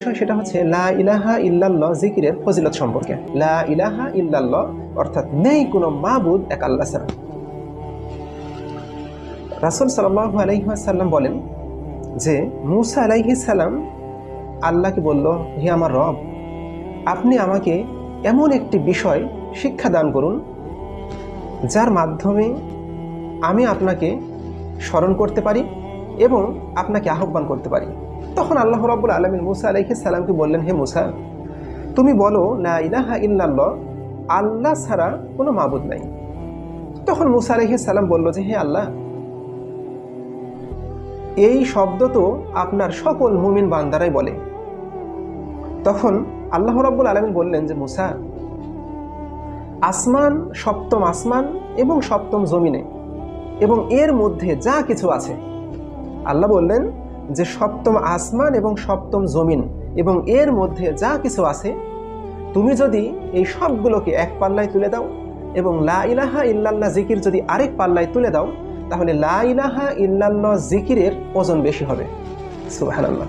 বিষয় সেটা হচ্ছে লা ইলাহা ইল্লাল্লাহ জিকিরের ফজিলত সম্পর্কে। লা ইলাহা ইল্লাল্লাহ অর্থাৎ নেই কোনো মাবুদ এক আল্লাহ ছাড়া। রাসুল সাল্লাহ আলাইসাল্লাম বলেন যে, মুসা আলাইহি সালাম আল্লাহকে বলল, হে আমার রব, আপনি আমাকে এমন একটি বিষয় শিক্ষা দান করুন, যার মাধ্যমে আমি আপনাকে স্মরণ করতে পারি এবং আপনাকে আহ্বান করতে পারি। তখন আল্লাহ রাব্বুল আলমিন মুসা আলাইহি সালামকে বললেন, হে মুসা, তুমি বলো, লা ইলাহা ইল্লাল্লাহ, আল্লাহ ছাড়া কোনো মাবুদ নাই। তখন মুসা আলাইহি সালাম বলল যে, হে আল্লাহ, এই শব্দ তো আপনার সকল মুমিন বান্দারাই বলে। তখন আল্লাহ রাব্বুল আলমিন বললেন যে, মুসা, আসমান সপ্তম আসমান এবং সপ্তম জমিনে এবং এর মধ্যে যা কিছু আছে, আল্লাহ বললেন যে সপ্তম আসমান এবং সপ্তম জমিন, এবং এর মধ্যে যা কিছু আছে, তুমি যদি এই সবগুলোকে এক পাল্লায় তুলে দাও, এবং লা ইলাহা ইল্লাল্লাহ জিকির যদি আরেক পাল্লায় তুলে দাও, তাহলে লা ইলাহা ইল্লাল্লাহ জিকিরের ওজন বেশি হবে। সুবহানাল্লাহ।